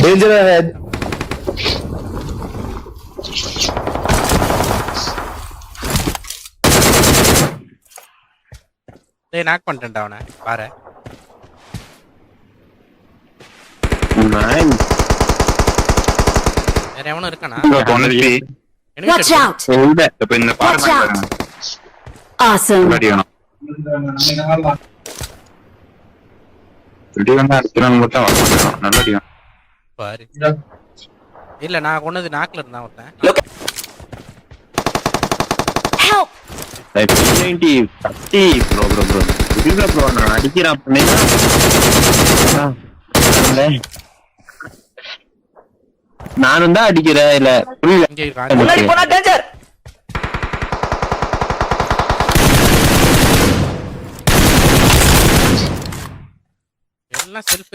Danger ahead. டேய் knock பண்ணிட்டேன்டா அவனை பாரு Nice. வேற எவனும் இருக்கானா எனக்கு Watch out! உள்ள. இப்ப இந்த பாரு Watch out. பாருங்க Awesome! முன்னாடி வேணும் மட்டும் நல்லா அடிக்கும் பாரு இல்ல நான் கொண்டது நாக்குல இருந்தான் ஒருத்தன் Help! Like, P90, கத்தி. Bro, bro, bro. புரியல bro, நான் அடிக்கிறேன். நானும் தான் அடிக்கிறேன் இல்ல புரியல எல்லாம் செல்ஃப்